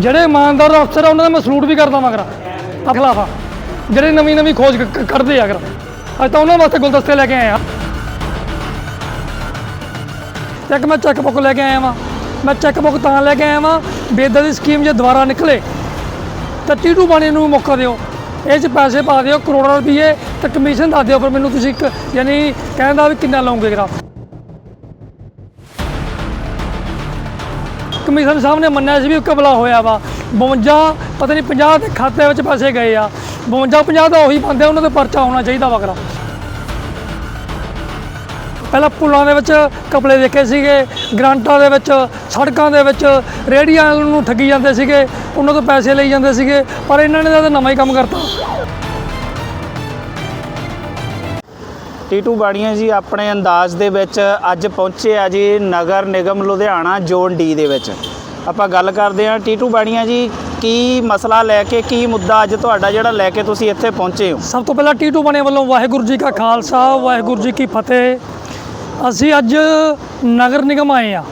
ਜਿਹੜੇ ਇਮਾਨਦਾਰ ਅਫਸਰ ਆ, ਉਹਨਾਂ ਦਾ ਮੈਂ ਸਲੂਟ ਵੀ ਕਰਦਾ ਮਗਰ ਖਿਲਾਫਾ ਜਿਹੜੇ ਨਵੀਂ ਨਵੀਂ ਖੋਜ ਕ- ਕ- ਆ ਅਗਰ। ਅੱਜ ਤਾਂ ਉਹਨਾਂ ਵਾਸਤੇ ਗੁਲਦਸਤੇ ਲੈ ਕੇ ਆਏ ਆ। ਤੇ ਇੱਕ ਮੈਂ ਚੈੱਕ ਬੁੱਕ ਲੈ ਕੇ ਆਇਆ ਵਾਂ। ਮੈਂ ਚੈੱਕ ਬੁੱਕ ਤਾਂ ਲੈ ਕੇ ਆਇਆ ਵਾਂ ਬੇਦਾਂ ਦੀ ਸਕੀਮ ਜੇ ਦੁਬਾਰਾ ਨਿਕਲੇ, ਤਾਂ ਟੀਟੂ ਬਾਣੀ ਨੂੰ ਮੌਕਾ ਦਿਓ। ਇਹ 'ਚ ਪੈਸੇ ਪਾ ਦਿਓ, ਕਰੋੜਾਂ ਰੁਪਏ ਤੇ ਕਮਿਸ਼ਨ ਦੱਸ ਦਿਓ, ਫਿਰ ਮੈਨੂੰ ਤੁਸੀਂ ਇੱਕ ਯਾਨੀ ਕਹਿੰਦਾ ਵੀ ਕਿੰਨਾ ਲਓਗੇ ਗਰਾ ਕਮਿਸ਼ਨ ਸਾਹਿਬ ਨੇ ਮੰਨਿਆ ਸੀ ਵੀ ਕਬਲਾ ਹੋਇਆ ਵਾ। 52 ਪਤਾ ਨਹੀਂ 50 ਦੇ ਖਾਤੇ ਵਿੱਚ ਪੈਸੇ ਗਏ ਆ। 52 50 ਦਾ ਉਹੀ ਬੰਦੇ ਉਹਨਾਂ ਦੇ ਪਰਚਾ ਹੋਣਾ ਚਾਹੀਦਾ ਵਗਰਾ ਪਹਿਲਾਂ ਪੁਲਾਂ ਦੇ ਵਿੱਚ ਕਪੜੇ ਦੇਖੇ ਸੀਗੇ, ਗ੍ਰਾਂਟਾਂ ਦੇ ਵਿੱਚ, ਸੜਕਾਂ ਦੇ ਵਿੱਚ, ਰੇਹੜੀਆਂ ਨੂੰ ਠੱਗੀ ਜਾਂਦੇ ਸੀਗੇ, ਉਹਨਾਂ ਤੋਂ ਪੈਸੇ ਲਈ ਜਾਂਦੇ ਸੀਗੇ, ਪਰ ਇਹਨਾਂ ਨੇ ਤਾਂ ਨਵਾਂ ਹੀ ਕੰਮ ਕਰਤਾ। ਟੀਟੂ ਬਾੜੀਆਂ ਜੀ, ਆਪਣੇ ਅੰਦਾਜ਼ ਦੇ ਵਿੱਚ ਅੱਜ ਪਹੁੰਚੇ ਆ ਜੀ ਨਗਰ ਨਿਗਮ ਲੁਧਿਆਣਾ ਜ਼ੋਨ ਡੀ ਦੇ ਵਿੱਚ। ਆਪਾਂ ਗੱਲ ਕਰਦੇ ਹਾਂ ਟੀਟੂ ਬਾੜੀਆਂ ਜੀ, ਕੀ ਮਸਲਾ ਲੈ ਕੇ, ਕੀ ਮੁੱਦਾ ਅੱਜ ਤੁਹਾਡਾ ਜਿਹੜਾ ਲੈ ਕੇ ਤੁਸੀਂ ਇੱਥੇ ਪਹੁੰਚੇ ਹੋ? ਸਭ ਤੋਂ ਪਹਿਲਾਂ ਟੀਟੂ ਬਣੇ ਵੱਲੋਂ ਵਾਹਿਗੁਰੂ ਜੀ ਕਾ ਖਾਲਸਾ, ਵਾਹਿਗੁਰੂ ਜੀ ਕੀ ਫਤਿਹ। ਅਸੀਂ ਅੱਜ ਨਗਰ ਨਿਗਮ ਆਏ ਆ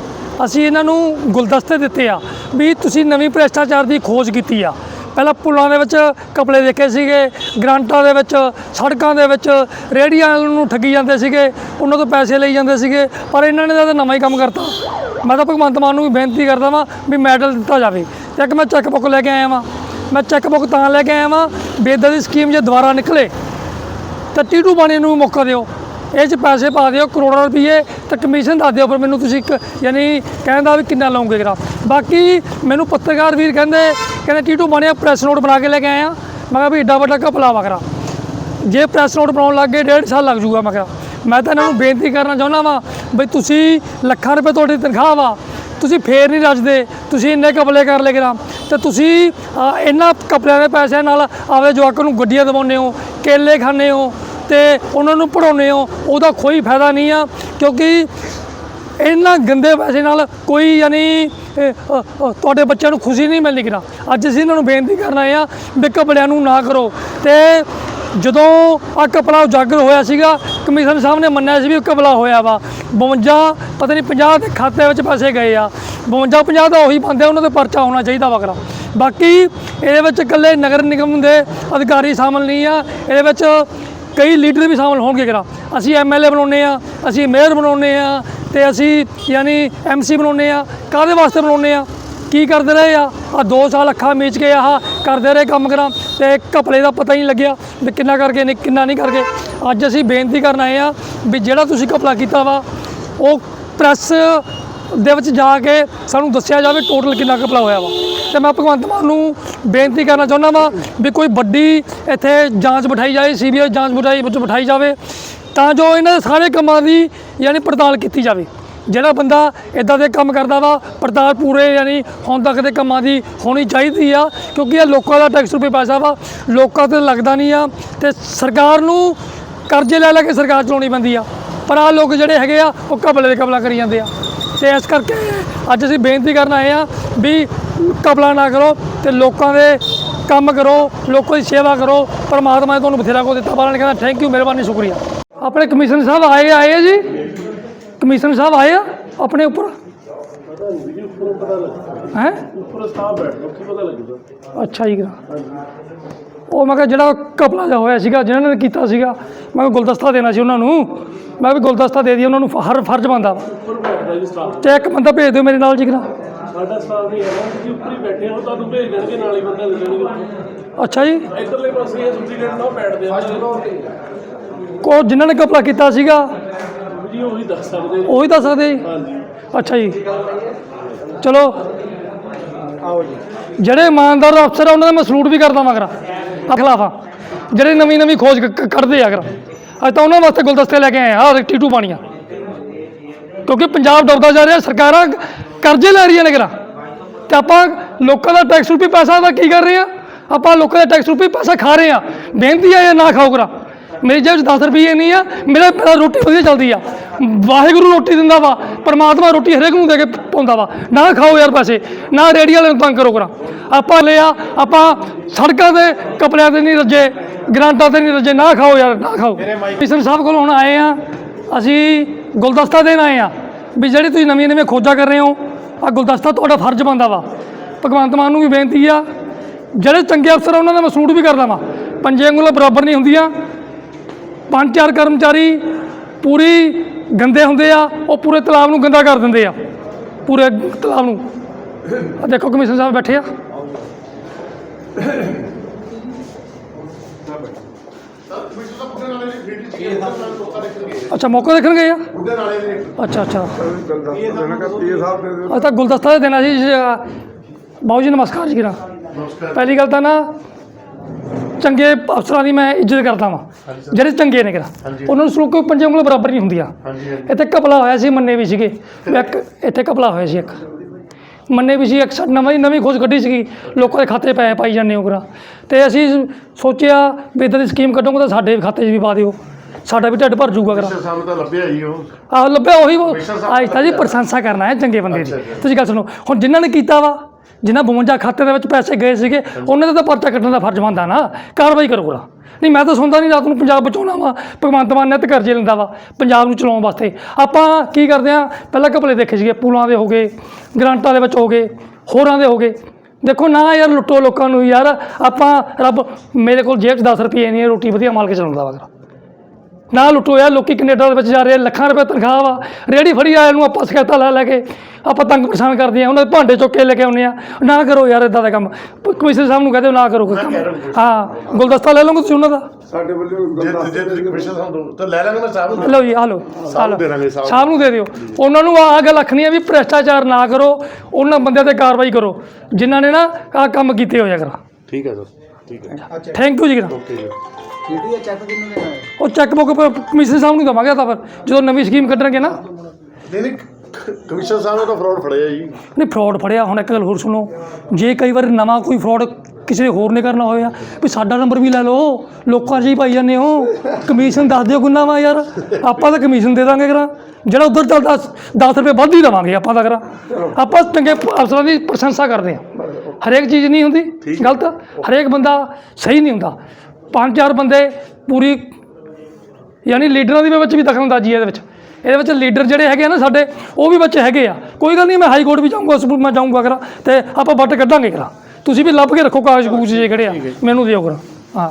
ਅਸੀਂ ਇਹਨਾਂ ਨੂੰ ਗੁਲਦਸਤੇ ਦਿੱਤੇ ਆ ਵੀ ਤੁਸੀਂ ਨਵੀਂ ਭ੍ਰਿਸ਼ਟਾਚਾਰ ਦੀ ਖੋਜ ਕੀਤੀ ਆ। ਪਹਿਲਾਂ ਪੁਲਾਂ ਦੇ ਵਿੱਚ ਕਪੜੇ ਦੇਖੇ ਸੀਗੇ, ਗ੍ਰਾਂਟਾਂ ਦੇ ਵਿੱਚ, ਸੜਕਾਂ ਦੇ ਵਿੱਚ ਰੇਹੜੀਆਂ ਨੂੰ ਠੱਗੀ ਜਾਂਦੇ ਸੀਗੇ, ਉਹਨਾਂ ਤੋਂ ਪੈਸੇ ਲਈ ਜਾਂਦੇ ਸੀਗੇ, ਪਰ ਇਹਨਾਂ ਨੇ ਤਾਂ ਨਵਾਂ ਹੀ ਕੰਮ ਕਰਤਾ। ਮੈਂ ਤਾਂ ਭਗਵੰਤ ਮਾਨ ਨੂੰ ਵੀ ਬੇਨਤੀ ਕਰਦਾ ਵਾਂ ਵੀ ਮੈਡਲ ਦਿੱਤਾ ਜਾਵੇ। ਤੇ ਇੱਕ ਮੈਂ ਚੈੱਕ ਬੁੱਕ ਲੈ ਕੇ ਆਇਆ ਵਾਂ। ਮੈਂ ਚੈੱਕ ਬੁੱਕ ਤਾਂ ਲੈ ਕੇ ਆਇਆ ਵਾਂ ਬੇਦਾਂ ਦੀ ਸਕੀਮ ਜੇ ਦੁਬਾਰਾ ਨਿਕਲੇ, ਤਾਂ ਟੀਟੂ ਬਾਣੀ ਨੂੰ ਵੀ ਮੌਕਾ ਦਿਓ। ਇਹ 'ਚ ਪੈਸੇ ਪਾ ਦਿਓ, ਕਰੋੜਾਂ ਰੁਪਏ ਤੇ ਕਮਿਸ਼ਨ ਦੱਸ ਦਿਓ ਪਰ ਮੈਨੂੰ ਤੁਸੀਂ ਇੱਕ, ਯਾਨੀ ਕਹਿੰਦਾ ਵੀ ਕਿੰਨਾ ਲਓਗੇ ਗਰਾ ਬਾਕੀ ਮੈਨੂੰ ਪੱਤਰਕਾਰ ਵੀਰ ਕਹਿੰਦੇ ਕਹਿੰਦੇ ਟੀਟੂ ਬਾਣੀਆ ਪ੍ਰੈਸ ਨੋਟ ਬਣਾ ਕੇ ਲੈ ਕੇ ਆਇਆ ਮੈਂ ਕਿਹਾ ਵੀ ਏਡਾ ਵੱਡਾ ਘਪਲਾ ਵਗਰਾ ਜੇ ਪ੍ਰੈਸ ਨੋਟ ਬਣਾਉਣ ਲੱਗ ਗਏ, ਡੇਢ ਸਾਲ ਲੱਗ ਜੂਗਾ ਮੈਂ ਕਿਹਾ। ਮੈਂ ਤਾਂ ਇਹਨਾਂ ਨੂੰ ਬੇਨਤੀ ਕਰਨਾ ਚਾਹੁੰਦਾ ਵਾਂ ਬਈ ਤੁਸੀਂ ਲੱਖਾਂ ਰੁਪਏ ਤੁਹਾਡੀ ਤਨਖਾਹ ਵਾ, ਤੁਸੀਂ ਫੇਰ ਨਹੀਂ ਰੱਜਦੇ, ਤੁਸੀਂ ਇੰਨੇ ਕਪਲੇ ਕਰ ਲਏ ਗਰਾ ਤੇ ਤੁਸੀਂ ਇਹਨਾਂ ਕਪਲਿਆਂ ਦੇ ਪੈਸਿਆਂ ਨਾਲ ਆਪਦੇ ਜਵਾਕਾਂ ਨੂੰ ਗੱਡੀਆਂ ਦਿਵਾਉਂਦੇ ਹੋ, ਕੇਲੇ ਖਾਂਦੇ ਹੋ ਤੇ ਉਹਨਾਂ ਨੂੰ ਪੜਾਉਂਦੇ ਹੋ, ਉਹਦਾ ਕੋਈ ਫਾਇਦਾ ਨਹੀਂ ਆ, ਕਿਉਂਕਿ ਇਹਨਾਂ ਗੰਦੇ ਪੈਸੇ ਨਾਲ ਕੋਈ ਯਾਨੀ ਤੁਹਾਡੇ ਬੱਚਿਆਂ ਨੂੰ ਖੁਸ਼ੀ ਨਹੀਂ ਮਿਲਣੀ ਕਿਰਾ ਅੱਜ ਅਸੀਂ ਇਹਨਾਂ ਨੂੰ ਬੇਨਤੀ ਕਰਨ ਆਏ ਆ, ਵੀ ਕਪੜਿਆਂ ਨੂੰ ਨਾ ਕਰੋ। ਤੇ ਜਦੋਂ ਆ ਕਪੜਾ ਉਜਾਗਰ ਹੋਇਆ ਸੀਗਾ, ਕਮਿਸ਼ਨ ਸਾਹਿਬ ਨੇ ਮੰਨਿਆ ਸੀ ਵੀ ਕਪੜਾ ਹੋਇਆ ਵਾ। 52 ਪਤਾ ਨਹੀਂ 50 ਦੇ ਖਾਤੇ ਵਿੱਚ ਪੈਸੇ ਗਏ ਆ। 52 50 ਦਾ ਉਹੀ ਬੰਦੇ, ਉਹਨਾਂ ਦੇ ਪਰਚਾ ਹੋਣਾ ਚਾਹੀਦਾ ਵਗਰਾ ਬਾਕੀ ਇਹਦੇ ਵਿੱਚ ਇਕੱਲੇ ਨਗਰ ਨਿਗਮ ਦੇ ਅਧਿਕਾਰੀ ਸ਼ਾਮਲ ਨਹੀਂ ਆ। ਇਹਦੇ ਵਿੱਚ ਕਈ ਲੀਡਰ ਵੀ ਸ਼ਾਮਲ ਹੋਣਗੇ ਕਰਾ ਅਸੀਂ ਐਮਐਲਏ ਬਣਾਉਨੇ ਆ ਅਸੀਂ ਮੇਅਰ ਬਣਾਉਨੇ ਆ ਤੇ ਅਸੀਂ ਯਾਨੀ ਐਮਸੀ ਬਣਾਉਨੇ ਆ ਕਾਹਦੇ ਵਾਸਤੇ ਬਣਾਉਨੇ ਆ ਕੀ ਕਰਦੇ ਰਹੇ ਆ? ਆ 2 ਸਾਲ ਅੱਖਾਂ ਮੀਚ ਕੇ ਆਹ ਕਰਦੇ ਰਹੇ ਕੰਮ ਕਰਾਂ ਤੇ ਘਪਲੇ ਦਾ ਪਤਾ ਹੀ ਨਹੀਂ ਲੱਗਿਆ ਵੀ ਕਿੰਨਾ ਕਰਕੇ ਨਹੀਂ, ਕਿੰਨਾ ਨਹੀਂ ਕਰਕੇ। ਅੱਜ ਅਸੀਂ ਬੇਨਤੀ ਕਰਨ ਆਏ ਆ ਵੀ ਜਿਹੜਾ ਤੁਸੀਂ ਘਪਲਾ ਕੀਤਾ ਵਾ, ਉਹ ਪ੍ਰੈਸ ਦੇ ਵਿੱਚ ਜਾ ਕੇ ਸਾਨੂੰ ਦੱਸਿਆ ਜਾਵੇ ਟੋਟਲ ਕਿੰਨਾ ਘਪਲਾ ਹੋਇਆ ਵਾ। ਤੇ ਮੈਂ ਭਗਵੰਤ ਮਾਨ ਨੂੰ ਬੇਨਤੀ ਕਰਨਾ ਚਾਹੁੰਦਾ ਵਾਂ ਵੀ ਕੋਈ ਵੱਡੀ ਇੱਥੇ ਜਾਂਚ ਬਿਠਾਈ ਜਾਏ ਸੀਬੀਆਈ ਜਾਂਚ ਬਿਠਾਈ ਬਿਠਾਈ ਜਾਵੇ, ਤਾਂ ਜੋ ਇਹਨਾਂ ਦੇ ਸਾਰੇ ਕੰਮਾਂ ਦੀ ਯਾਨੀ ਪੜਤਾਲ ਕੀਤੀ ਜਾਵੇ। ਜਿਹੜਾ ਬੰਦਾ ਇਦਾਂ ਦੇ ਕੰਮ ਕਰਦਾ ਵਾ, ਪੜਤਾਲ ਪੂਰੇ ਯਾਨੀ ਹੁਣ ਤੱਕ ਦੇ ਕੰਮਾਂ ਦੀ ਹੋਣੀ ਚਾਹੀਦੀ ਆ, ਕਿਉਂਕਿ ਇਹ ਲੋਕਾਂ ਦਾ ਟੈਕਸ ਰੁਪਏ ਪੈਸਾ ਵਾ, ਲੋਕਾਂ ਤੇ ਲੱਗਦਾ ਨਹੀਂ ਆ, ਤੇ ਸਰਕਾਰ ਨੂੰ ਕਰਜ਼ੇ ਲੈ ਲੈ ਕੇ ਸਰਕਾਰ ਚਲਾਉਣੀ ਪੈਂਦੀ ਆ। ਪਰ ਆ ਲੋਕ ਜਿਹੜੇ ਹੈਗੇ ਆ, ਉਹ ਕਬਲੇ ਦੇ ਕਬਲਾ ਕਰੀ ਜਾਂਦੇ ਆ। ਤੇ ਇਸ ਕਰਕੇ ਅੱਜ ਅਸੀਂ ਬੇਨਤੀ ਕਰਨ ਆਏ ਆ ਵੀ ਕਬਲਾ ਨਾ ਕਰੋ ਤੇ ਲੋਕਾਂ ਦੇ ਕੰਮ ਕਰੋ, ਲੋਕਾਂ ਦੀ ਸੇਵਾ ਕਰੋ। ਪਰਮਾਤਮਾ ਨੇ ਤੁਹਾਨੂੰ ਬਥੇਰਾ ਕੋ ਦਿੱਤਾ। ਬਾਰਾਂ ਨੇ ਕਹਿੰਦਾ ਥੈਂਕ ਯੂ ਮਿਹਰਬਾਨੀ, ਸ਼ੁਕਰੀਆ। ਆਪਣੇ ਕਮਿਸ਼ਨਰ ਸਾਹਿਬ ਆਏ ਆਏ ਆ ਜੀ? ਕਮਿਸ਼ਨਰ ਸਾਹਿਬ ਆਏ ਆ ਆਪਣੇ ਉੱਪਰ? ਹੈ? ਉੱਪਰ ਸਟਾਫ ਬੈਠ ਲੋ ਪਤਾ ਲੱਗਦਾ ਅੱਛਾ ਜੀ। ਉਹ ਮੈਂ ਕਿਹਾ, ਜਿਹੜਾ ਕਪਲਾ ਜਿਹਾ ਹੋਇਆ ਸੀਗਾ, ਜਿਹਨਾਂ ਨੇ ਕੀਤਾ ਸੀਗਾ, ਮੈਂ ਕਿਹਾ ਗੁਲਦਸਤਾ ਦੇਣਾ ਸੀ ਉਹਨਾਂ ਨੂੰ। ਮੈਂ ਵੀ ਗੁਲਦਸਤਾ ਦੇ ਦਈਏ, ਉਹਨਾਂ ਨੂੰ ਹਰ ਫਰਜ਼ ਬਣਦਾ ਵਾ। ਉੱਪਰ ਤੇ ਇੱਕ ਬੰਦਾ ਭੇਜ ਦਿਓ ਮੇਰੇ ਨਾਲ ਜੀ ਗਰਾ ਸਾਡਾ ਸਟਾਫ ਨਹੀਂ ਹੈਗਾ ਤੁਸੀਂ ਉੱਪਰ ਹੀ ਬੈਠੇ ਹੋ ਤੁਹਾਨੂੰ ਭੇਜ ਦੇਣਗੇ ਨਾਲ ਹੀ ਬੰਦੇ ਲੈ ਜਾਣਗੇ ਅੱਛਾ ਜੀ। ਇਧਰਲੇ ਪਾਸੇ ਇਹ ਸੁਪਰੀਡੈਂਟ ਨਾਲ ਬੈਠਦੇ ਆ। ਕੋ ਜਿਨ੍ਹਾਂ ਨੇ ਕਪਲਾ ਕੀਤਾ ਸੀਗਾ? ਜੀ ਉਹੀ ਦੱਸ ਸਕਦੇ ਨੇ। ਉਹੀ ਦੱਸ ਸਕਦੇ? ਜੀ ਹਾਂਜੀ। ਅੱਛਾ ਜੀ। ਚਲੋ। ਜਿਹੜੇ ਇਮਾਨਦਾਰ ਅਫਸਰ ਆ ਉਹਨਾਂ ਦਾ ਮੈਂ ਸਲੂਟ ਵੀ ਕਰਦਾ ਮਗਰ ਖਿਲਾਫਾ ਜਿਹੜੇ ਨਵੀਂ ਨਵੀਂ ਖੋਜ ਕ- ਕ- ਕੱਢਦੇ ਆ ਅਗਰ। ਅੱਜ ਤਾਂ ਉਹਨਾਂ ਵਾਸਤੇ ਗੁਲਦਸਤੇ ਲੈ ਕੇ ਆਏ ਆ ਟੀਟੂ ਪਾਣੀਆਂ ਕਿਉਂਕਿ ਪੰਜਾਬ ਡੁੱਬਦਾ ਜਾ ਰਿਹਾ ਸਰਕਾਰਾਂ ਕਰਜ਼ੇ ਲੈ ਰਹੀਆਂ ਨੇ ਕਿਰਾ ਤੇ ਆਪਾਂ ਲੋਕਾਂ ਦਾ ਟੈਕਸ ਰੂਪੀ ਪੈਸਾ ਦਾ ਕੀ ਕਰ ਰਹੇ ਆ ਆਪਾਂ ਲੋਕਾਂ ਦਾ ਟੈਕਸ ਰੂਪੀ ਪੈਸਾ ਖਾ ਰਹੇ ਆ ਬੇਨਤੀ ਆ ਜਾਂ ਨਾ ਖਾਓ ਕਰਾ ਮੇਰੀ ਜੇਬ 'ਚ 10 ਰੁਪਏ ਨਹੀਂ ਆ, ਮੇਰਾ ਮੇਰਾ ਰੋਟੀ ਵਧੀਆ ਚੱਲਦੀ ਆ। ਵਾਹਿਗੁਰੂ ਰੋਟੀ ਦਿੰਦਾ ਵਾ, ਪਰਮਾਤਮਾ ਰੋਟੀ ਹਰੇਕ ਨੂੰ ਦੇ ਕੇ ਪਾਉਂਦਾ ਵਾ। ਨਾ ਖਾਓ ਯਾਰ ਪੈਸੇ, ਨਾ ਰੇੜੀ ਵਾਲੇ ਨੂੰ ਤੰਗ ਕਰੋ ਕਰਾ ਆਪਾਂ ਲਿਆ, ਆਪਾਂ ਸੜਕਾਂ ਤੇ ਕਪੜਿਆਂ ਤੇ ਨਹੀਂ ਰੱਜੇ, ਗ੍ਰਾਂਟਾਂ ਤੇ ਨਹੀਂ ਰੱਜੇ, ਨਾ ਖਾਓ ਯਾਰ, ਨਾ ਖਾਓ। ਮਿਸਰ ਸਾਹਿਬ ਕੋਲ ਹੁਣ ਆਏ ਆ ਅਸੀਂ ਗੁਲਦਸਤਾ ਦੇਣ ਆਏ ਆ ਵੀ ਜਿਹੜੀ ਤੁਸੀਂ ਨਵੀਆਂ ਨਵੀਆਂ ਖੋਜਾਂ ਕਰ ਰਹੇ ਹੋ ਆ ਗੁਲਦਸਤਾ ਤੁਹਾਡਾ ਫਰਜ਼ ਬਣਦਾ ਵਾ। ਭਗਵੰਤ ਮਾਨ ਨੂੰ ਵੀ ਬੇਨਤੀ ਆ, ਜਿਹੜੇ ਚੰਗੇ ਅਫਸਰ ਆ, ਉਹਨਾਂ ਦਾ ਮੈਂ ਸੂਟ ਵੀ ਕਰਦਾ ਵਾਂ ਪੰਜੇ ਉਂਗਲਾਂ ਬਰਾਬਰ ਨਹੀਂ ਹੁੰਦੀਆਂ। ਪੰਜ ਚਾਰ ਕਰਮਚਾਰੀ ਪੂਰੀ ਗੰਦੇ ਹੁੰਦੇ ਆ, ਉਹ ਪੂਰੇ ਤਲਾਬ ਨੂੰ ਗੰਦਾ ਕਰ ਦਿੰਦੇ ਆ। ਪੂਰੇ ਤਲਾਬ ਨੂੰ। ਆ ਦੇਖੋ ਕਮਿਸ਼ਨ ਸਾਹਿਬ ਬੈਠੇ ਆ। ਅੱਛਾ ਮੌਕਾ ਦੇਖਣ ਗਏ ਆ? ਅੱਛਾ ਅੱਛਾ। ਅੱਜ ਤਾਂ ਗੁਲਦਸਤਾ ਦੇ ਦੇਣਾ ਸੀ ਬਾਬੂ ਜੀ ਨਮਸਕਾਰ ਜੀ ਕਿਰਾ ਪਹਿਲੀ ਗੱਲ ਤਾਂ ਨਾ ਚੰਗੇ ਅਫਸਰਾਂ ਦੀ ਮੈਂ ਇੱਜ਼ਤ ਕਰਦਾ ਵਾਂ। ਜਿਹੜੇ ਚੰਗੇ ਨੇ ਕਿਰਾ ਉਹਨਾਂ ਨੂੰ ਸਲੂਕ ਪੰਜੇ ਉਂਗਲਾਂ ਬਰਾਬਰ ਨਹੀਂ ਹੁੰਦੀਆਂ। ਇੱਥੇ ਕਪਲਾ ਹੋਇਆ ਸੀ ਮੰਨੇ ਵੀ ਸੀਗੇ। ਇੱਕ ਇੱਥੇ ਕਪਲਾ ਹੋਇਆ ਸੀ ਇੱਕ। ਮੰਨੇ ਵੀ ਸੀ ਇੱਕ ਸਾ- ਨਵੀਂ ਨਵੀਂ ਖੋਜ ਕੱਢੀ ਸੀਗੀ। ਲੋਕਾਂ ਦੇ ਖਾਤੇ ਪੈ ਪਾਈ ਜਾਂਦੇ ਹੋ ਕਰਾ ਤੇ ਅਸੀਂ ਸੋਚਿਆ ਵੀ ਇੱਦਾਂ ਦੀ ਸਕੀਮ ਕੱਢੋਗੇ ਤਾਂ ਸਾਡੇ ਖਾਤੇ 'ਚ ਵੀ ਪਾ ਦਿਓ। ਸਾਡਾ ਵੀ ਢਿੱਡ ਭਰ ਜਾਊਗਾ ਕਰਾ ਤਾਂ ਲੱਭਿਆ ਜੀ ਉਹ। ਆਹ ਲੱਭਿਆ ਉਹੀ ਅੱਜ ਤਾਂ ਜੀ ਪ੍ਰਸ਼ੰਸਾ ਕਰਨਾ ਹੈ ਚੰਗੇ ਬੰਦੇ ਦੀ। ਤੁਸੀਂ ਗੱਲ ਸੁਣੋ ਹੁਣ ਜਿਨ੍ਹਾਂ ਨੇ ਕੀਤਾ ਵਾ ਜਿਨ੍ਹਾਂ 52 ਖਾਤੇ ਦੇ ਵਿੱਚ ਪੈਸੇ ਗਏ ਸੀਗੇ ਉਹਨਾਂ ਦਾ ਤਾਂ ਪਰਚਾ ਕੱਟਣ ਦਾ ਫਰਜ਼ ਬਣਦਾ ਨਾ। ਕਾਰਵਾਈ ਕਰੋ ਕੋਲਾ ਨਹੀਂ, ਮੈਂ ਤਾਂ ਸੁਣਦਾ ਨਹੀਂ, ਰਾਤ ਨੂੰ ਪੰਜਾਬ ਬਚਾਉਣਾ ਵਾ, ਭਗਵੰਤ ਮਾਨ ਨੇ ਤੇ ਕਰਜ਼ੇ ਲੈਂਦਾ ਵਾ, ਪੰਜਾਬ ਨੂੰ ਚਲਾਉਣ ਵਾਸਤੇ। ਆਪਾਂ ਕੀ ਕਰਦੇ ਆ? ਪਹਿਲਾਂ ਘਪਲੇ ਦੇਖੇ ਸੀਗੇ, ਪੁਲਾਂ ਦੇ ਹੋ ਗਏ, ਗ੍ਰਾਂਟਾਂ ਦੇ ਵਿੱਚ ਹੋ ਗਏ, ਹੋਰਾਂ ਦੇ ਹੋ ਗਏ। ਦੇਖੋ ਨਾ ਯਾਰ, ਲੁੱਟੋ ਲੋਕਾਂ ਨੂੰ ਯਾਰ, ਆਪਾਂ ਰੱਬ, ਮੇਰੇ ਕੋਲ ਜੇਬ 'ਚ 10 ਰੁਪਏ ਨਹੀਂ ਹੈ, ਰੋਟੀ ਵਧੀਆ ਮਾਲ ਕੇ ਚਲਾਉਂਦਾ ਵਾ ਨਾ ਲੁੱਟੋ ਯਾਰ ਲੋਕੀ ਕੈਨੇਡਾ ਦੇ ਵਿੱਚ ਜਾ ਰਹੇ ਆ, ਲੱਖਾਂ ਰੁਪਏ ਤਨਖਾਹ ਵਾ। ਰੇੜੀ ਫੜੀ ਆਇਆ ਨੂੰ ਆਪਾਂ ਸ਼ਿਕਾਇਤਾਂ ਲੈ ਲੈ ਕੇ ਆਪਾਂ ਤੰਗ ਪਰੇਸ਼ਾਨ ਕਰਦੇ ਆ। ਉਹਨਾਂ ਦੇ ਭਾਂਡੇ ਚੁੱਕ ਕੇ ਲੈ ਕੇ ਆਉਂਦੇ ਆ। ਨਾ ਕਰੋ ਯਾਰ ਇਦਾਂ ਦਾ ਕੰਮ। ਪ- ਕਮਿਸ਼ਨਰ ਸਾਹਿਬ ਨੂੰ ਕਹਦੇ ਨਾ ਕਰੋ ਕੋਈ ਕੰਮ। ਹਾਂ ਗੁਲਦਸਤਾ ਲੈ ਲਓਗੇ ਤੁਸੀਂ ਉਹਨਾਂ ਦਾ? ਸਾਡੇ ਵੱਲੋਂ ਜੇ ਜੇ ਤੁਸੀਂ ਕਮਿਸ਼ਨ ਸਾਨੂੰ ਤਾਂ ਲੈ ਲਾਂਗੇ ਮੈਂ ਸਾਹਿਬ ਨੂੰ ਲਓ ਜੀ ਆ ਲਓ। ਆ ਲਓ। ਦੇ ਦਾਂਗੇ ਸਾਹਿਬ। ਸਾਹਿਬ ਨੂੰ ਦੇ ਦਿਓ। ਉਹਨਾਂ ਨੂੰ ਆਹ ਗੱਲ ਆਖਣੀ ਆ ਵੀ ਭ੍ਰਿਸ਼ਟਾਚਾਰ ਨਾ ਕਰੋ ਉਹਨਾਂ ਬੰਦਿਆਂ ਤੇ ਕਾਰਵਾਈ ਕਰੋ। ਜਿਨ੍ਹਾਂ ਨੇ ਨਾ ਆਹ ਕੰਮ ਕੀਤੇ ਹੋਇਆ ਕਰਾ ਠੀਕ ਹੈ ਸਰ। ਠੀਕ ਹੈ। ਥੈਂਕ ਯੂ ਜੀ ਓਕੇ ਜੀ। ਉਹ ਚੈੱਕ ਬੁੱਕ ਕਮਿਸ਼ਨਰ ਸਾਹਿਬ ਨੂੰ ਦਵਾਂਗੇ ਤਾਂ ਫਿਰ ਜਦੋਂ ਨਵੀਂ ਸਕੀਮ ਕੱਢਣਗੇ ਨਾ। ਨਹੀਂ ਨਹੀਂ ਕਮਿਸ਼ਨ ਸਾਹਿਬ ਨੇ ਤਾਂ ਫਰਾਡ ਫੜਿਆ ਜੀ। ਨਹੀਂ ਫਰਾਡ ਫੜਿਆ ਹੁਣ ਇੱਕ ਗੱਲ ਹੋਰ ਸੁਣੋ। ਜੇ ਕਈ ਵਾਰ ਨਵਾਂ ਕੋਈ ਫਰਾਡ ਕਿਸੇ ਹੋਰ ਨੇ ਕਰਨਾ ਹੋਇਆ ਵੀ ਸਾਡਾ ਨੰਬਰ ਵੀ ਲੈ ਲਓ ਲੋਕਾਂ 'ਚ ਹੀ ਪਾਈ ਜਾਂਦੇ ਹੋ। ਕਮਿਸ਼ਨ ਦੱਸ ਦਿਓ ਕਿੰਨਾ ਵਾ ਯਾਰ। ਆਪਾਂ ਤਾਂ ਕਮਿਸ਼ਨ ਦੇ ਦਾਂਗੇ ਕਰਾਂ। ਜਿਹੜਾ ਉਧਰ ਚੱਲਦਾ 10 ਰੁਪਏ ਵੱਧ ਹੀ ਦੇਵਾਂਗੇ ਆਪਾਂ ਤਾਂ ਕਰਾਂ। ਆਪਾਂ ਚੰਗੇ ਅਫਸਰਾਂ ਦੀ ਪ੍ਰਸ਼ੰਸਾ ਕਰਦੇ ਹਾਂ। ਹਰੇਕ ਚੀਜ਼ ਨਹੀਂ ਹੁੰਦੀ ਗਲਤ। ਹਰੇਕ ਬੰਦਾ ਸਹੀ ਨਹੀਂ ਹੁੰਦਾ। ਪੰਜ ਚਾਰ ਬੰਦੇ ਪੂਰੀ ਯਾਨੀ ਲੀਡਰਾਂ ਦੀ ਵਿੱਚ ਵੀ ਦਖਲਅੰਦਾਜ਼ੀ ਹੈ ਇਹਦੇ ਵਿੱਚ। ਇਹਦੇ ਵਿੱਚ ਲੀਡਰ ਜਿਹੜੇ ਹੈਗੇ ਆ ਨਾ ਸਾਡੇ ਉਹ ਵੀ ਵਿੱਚ ਹੈਗੇ ਆ। ਕੋਈ ਗੱਲ ਨਹੀਂ ਮੈਂ ਹਾਈ ਕੋਰਟ ਵੀ ਜਾਊਂਗਾ ਸੁਪਰੀਮ ਮੈਂ ਜਾਊਂਗਾ ਕਰਾਂ ਤੇ ਆਪਾਂ ਵੱਟ ਕੱਢਾਂਗੇ ਕਰਾਂ। ਤੁਸੀਂ ਵੀ ਲੱਭ ਕੇ ਰੱਖੋ ਕਾਗਜ਼ ਕੂਗਜ਼ ਜੇ ਕਿਹੜੇ ਆ ਮੈਨੂੰ ਦਿਓ ਕਰਾਂ। ਹਾਂ।